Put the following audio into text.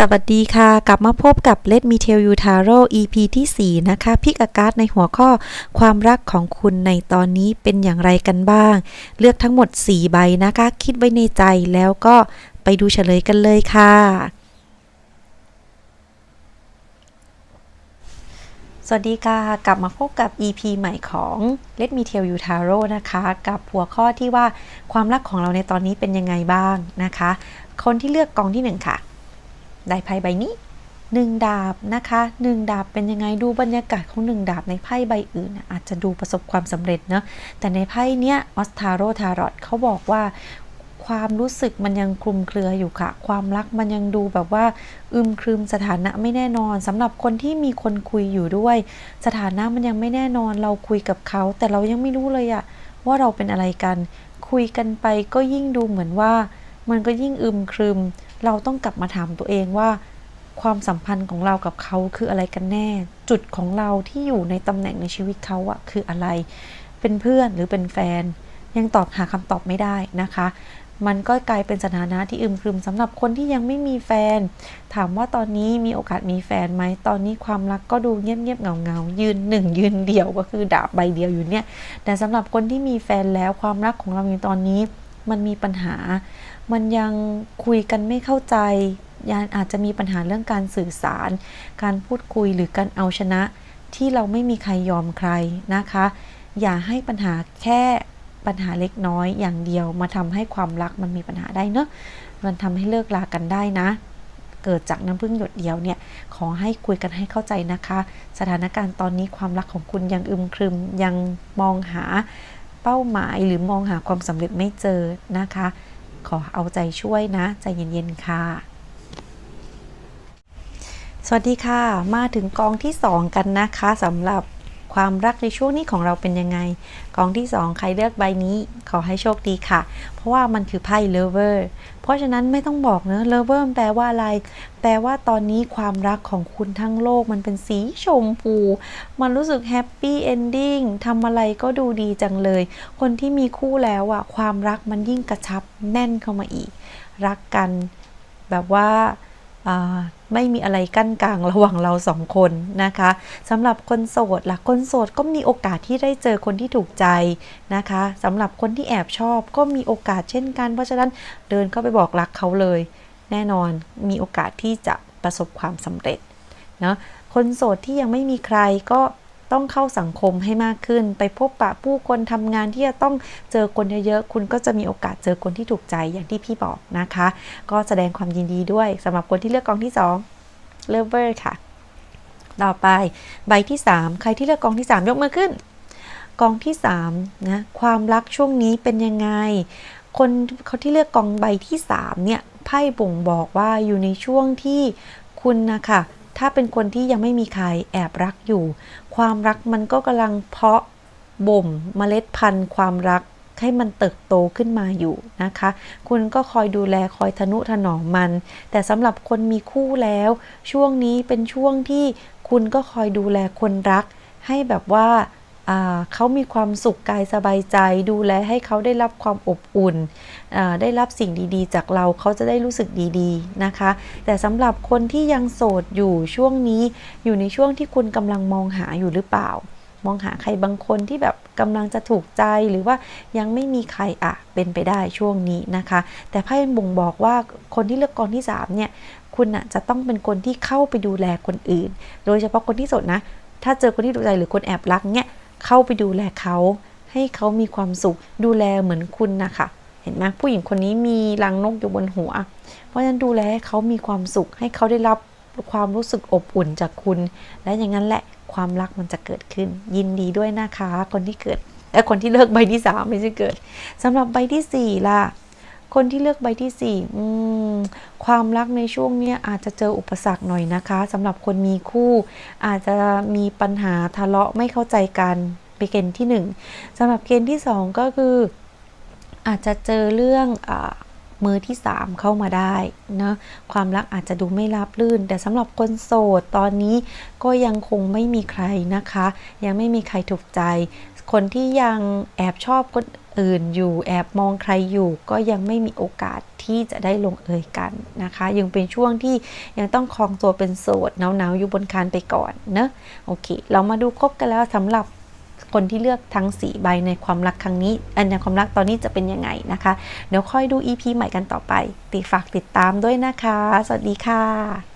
สวัสดีค่ะ กลับมาพบกับ Let Me Tell You Tarot EP ที่ 4 นะคะ พิกอาการ์ดในหัวข้อความรักของคุณในตอนนี้เป็นอย่างไรกันบ้าง เลือกทั้งหมด 4 ใบนะคะ คิดไว้ในใจแล้วก็ไปดูเฉลยกันเลยค่ะ สวัสดีค่ะ กลับมาพบกับ EP ใหม่ของ Let Me Tell You Tarot นะคะ กับหัวข้อที่ว่าความรักของเราในตอนนี้เป็นยังไงบ้างนะคะ คนที่เลือกกองที่ 1 ค่ะ ได้ไพ่ใบนี้หนึ่งดาบนะคะหนึ่งดาบเป็นยังไงดูบรรยากาศของหนึ่งดาบในไพ่ใบอื่น อาจจะดูประสบความสำเร็จเนาะแต่ในไพ่เนี้ยออสทาโรทารอตเขาบอกว่าความรู้สึกมันยังคลุมเครืออยู่ค่ะ ความรักมันยังดูแบบว่า อึมครึมสถานะไม่แน่นอนสำหรับคนที่มีคนคุยอยู่ด้วย สถานะมันยังไม่แน่นอน เราคุยกับเขา แต่เรายังไม่รู้เลยอะว่าเราเป็นอะไรกัน คุยกันไปก็ยิ่งดูเหมือนว่า มันก็ยิ่งอึมครึม เราต้องกลับมาถามตัวเองว่า ความสัมพันธ์ของเรากับเขาคืออะไรกันแน่ จุดของเราที่อยู่ในตำแหน่งในชีวิตเขาอะคืออะไร เป็นเพื่อนหรือเป็นแฟน ยังตอบหาคำตอบไม่ได้นะคะ มันก็กลายเป็นสถานะที่อึมครึมสำหรับคนที่ยังไม่มีแฟน ถามว่าตอนนี้มีโอกาสมีแฟนไหมตอนนี้ความรักก็ดูเงียบๆเงาๆยืนหนึ่งยืนเดียวก็คือดาบใบเดียวอยู่เนี่ย แต่สำหรับคนที่มีแฟนแล้วความรักของเราในตอนนี้มันมีปัญหา มันยังคุยกันไม่เข้าใจยังอาจจะมีปัญหาเรื่องการสื่อสาร การพูดคุยหรือการเอาชนะ ที่เราไม่มีใครยอมใครนะคะ อย่าให้ปัญหาแค่ปัญหาเล็กน้อยอย่างเดียวมาทำให้ความรักมันมีปัญหาได้เนอะมันทำให้เลิกลากันได้นะ เกิดจากน้ำพึ่งหยดเดียวเนี่ย ขอให้คุยกันให้เข้าใจนะคะ สถานการณ์ตอนนี้ความรักของคุณยังอึมครึมยังมองหาเป้าหมายหรือมองหาความสำเร็จไม่เจอนะคะ ขอเอาใจช่วยนะ ใจเย็นๆค่ะ สวัสดีค่ะ มาถึงกองที่ 2 กันนะคะสำหรับ ความรักในช่วงนี้ของเราเป็นยังไง กองที่ 2 ใครเลือกใบนี้ขอให้โชคดีค่ะ เพราะว่ามันคือไพ่ lover เพราะฉะนั้นไม่ต้องบอกเนะ lover แปลว่าอะไร แปลว่าตอนนี้ความรักของคุณทั้งโลกมันเป็นสีชมพู มันรู้สึกแฮปปี้เอนดิ้งทำอะไรก็ดูดีจังเลย คนที่มีคู่แล้วอะความรักมันยิ่งกระชับแน่นเข้ามาอีก รักกันแบบว่า ไม่มีอะไรกั้นกลางระหว่างเราสองคนนะคะสำหรับคนโสดล่ะคนโสดก็มีโอกาสที่ได้เจอคนที่ถูกใจนะคะสำหรับคนที่แอบชอบก็มีโอกาสเช่นกัน เพราะฉะนั้นเดินเข้าไปบอกรักเขาเลย แน่นอนมีโอกาสที่จะประสบความสำเร็จเนาะคนโสดที่ยังไม่มีใครก็ ต้องเข้าสังคมให้มากขึ้น ไปพบปะผู้คนทำงานที่จะต้องเจอคนเยอะๆ คุณก็จะมีโอกาสเจอคนที่ถูกใจอย่างที่พี่บอกนะคะ ก็แสดงความยินดีด้วยสำหรับคนที่เลือกกองที่2 Lover ค่ะ ต่อไปใบที่ 3 ใครที่เลือกกองที่ 3 ยกมือขึ้น กองที่3นะความรักช่วงนี้เป็นยังไง คนเขาที่เลือกกองใบที่3เนี่ยไพ่บ่งบอกว่าอยู่ในช่วงที่คุณนะคะ ถ้าเป็นคนที่ยังไม่มีใครแอบรักอยู่ ความรักมันก็กำลังเพาะบ่มเมล็ดพันธุ์ ความรักให้มันเติบโตขึ้นมาอยู่นะคะ คุณก็คอยดูแลคอยทนุถนอมมัน แต่สำหรับคนมีคู่แล้ว ช่วงนี้เป็นช่วงที่คุณก็คอยดูแลคนรัก ให้แบบว่า เขามีความสุขกายสบายใจ ดูแลให้เขาได้รับความอบอุ่น ได้รับสิ่งดีๆ จากเราเขาจะได้รู้สึกดีๆนะคะ แต่สำหรับคนที่ยังโสดอยู่ช่วงนี้อยู่ในช่วงที่คุณกำลังมองหาอยู่หรือเปล่า มองหาใครบางคนที่แบบกำลังจะถูกใจหรือว่ายังไม่มีใครอะเป็นไปได้ช่วงนี้นะคะ แต่ไพ่บ่งบอกว่าคนที่เลือกกองที่3เนี่ยคุณอะจะต้องเป็นคนที่เข้าไปดูแลคนอื่น โดยเฉพาะคนที่โสดนะถ้าเจอคนที่ถูใจหรือคนแอบรักเนี่ย เข้าไปดูแลเขาให้เขามีความสุขดูแลเหมือนคุณนะคะเห็นไหมผู้หญิงคนนี้มีรังนกอยู่บนหัว เพราะฉะนั้นดูแลให้เขามีความสุข ให้เขาได้รับความรู้สึกอบอุ่นจากคุณ และอย่างนั้นแหละความรักมันจะเกิดขึ้น ยินดีด้วยนะคะ คนที่เกิดและคนที่เลิกใบที่สามไม่ใช่เกิดสำหรับใบที่สี่ล่ะ คนที่เลือกใบที่สี่ความรักในช่วงนี้อาจจะเจออุปสรรคหน่อยนะคะสำหรับคนมีคู่ อาจจะมีปัญหาทะเลาะไม่เข้าใจกันไปเกณฑ์ที่ 1สำหรับเกณฑ์ที่ 2 ก็คืออาจจะเจอเรื่องอมือที่ 3 เข้ามาได้นะความรักอาจจะดูไม่ราบรื่น แต่สำหรับคนโสดตอนนี้ก็ยังคงไม่มีใครนะคะ ยังไม่มีใครถูกใจ คนที่ยังแอบชอบคน อื่นอยู่แอบมองใครอยู่ ก็ยังไม่มีโอกาสที่จะได้ลงเอยกันนะคะ ยังเป็นช่วงที่ยังต้องครองตัวเป็นโสดหนาวๆอยู่บนคานไปก่อนเนอะโอเค เรามาดูครบกันแล้วสำหรับคนที่เลือกทั้ง 4 ใบในความรักครั้งนี้ในความรักตอนนี้จะเป็นยังไงนะคะ เดี๋ยวค่อยดู EP ใหม่กันต่อไป ติดฝากติดตามด้วยนะคะ สวัสดีค่ะ